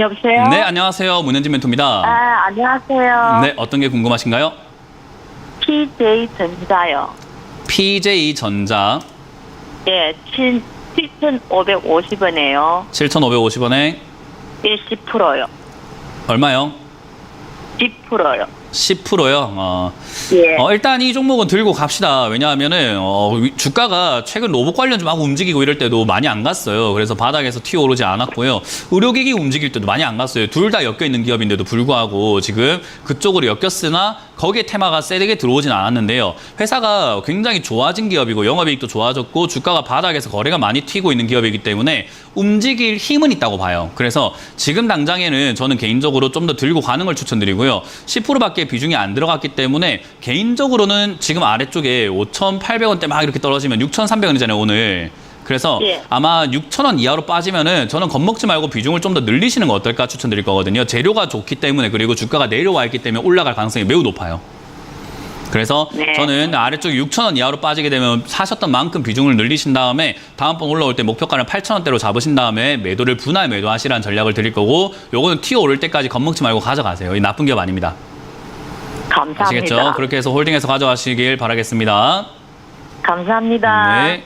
여보세요? 네, 안녕하세요. 문현진 멘토입니다. 아, 안녕하세요. 네, 어떤 게 궁금하신가요? PJ 전자요. PJ 전자 예, 7, 7,550원에요. 7,550원에 예, 10%요. 얼마요? 10% 요. 10%요. 어, 예. 어, 일단 이 종목은 들고 갑시다. 왜냐하면은 어, 위- 주가가 최근 로봇 관련 좀 하고 움직이고 이럴 때도 많이 안 갔어요. 그래서 바닥에서 튀어 오르지 않았고요. 의료기기 움직일 때도 많이 안 갔어요. 둘 다 엮여 있는 기업인데도 불구하고 지금 그쪽으로 엮였으나 거기에 테마가 세게 들어오진 않았는데요. 회사가 굉장히 좋아진 기업이고 영업이익도 좋아졌고 주가가 바닥에서 거래가 많이 튀고 있는 기업이기 때문에 움직일 힘은 있다고 봐요. 그래서 지금 당장에는 저는 개인적으로 좀 더 들고 가는 걸 추천드리고요. 10%밖에 비중이 안 들어갔기 때문에 개인적으로는 지금 아래쪽에 5,800원대 막 이렇게 떨어지면 6,300원이잖아요, 오늘. 그래서 예. 아마 6,000원 이하로 빠지면은 저는 겁먹지 말고 비중을 좀 더 늘리시는 거 어떨까 추천드릴 거거든요. 재료가 좋기 때문에 그리고 주가가 내려와 있기 때문에 올라갈 가능성이 매우 높아요. 그래서 네. 저는 아래쪽 6,000원 이하로 빠지게 되면 사셨던 만큼 비중을 늘리신 다음에 다음번 올라올 때 목표가를 8,000원대로 잡으신 다음에 매도를 분할 매도하시라는 전략을 드릴 거고 요거는 튀어 오를 때까지 겁먹지 말고 가져가세요. 이 나쁜 기업 아닙니다. 감사합니다. 아시겠죠? 그렇게 해서 홀딩해서 가져가시길 바라겠습니다. 감사합니다. 네.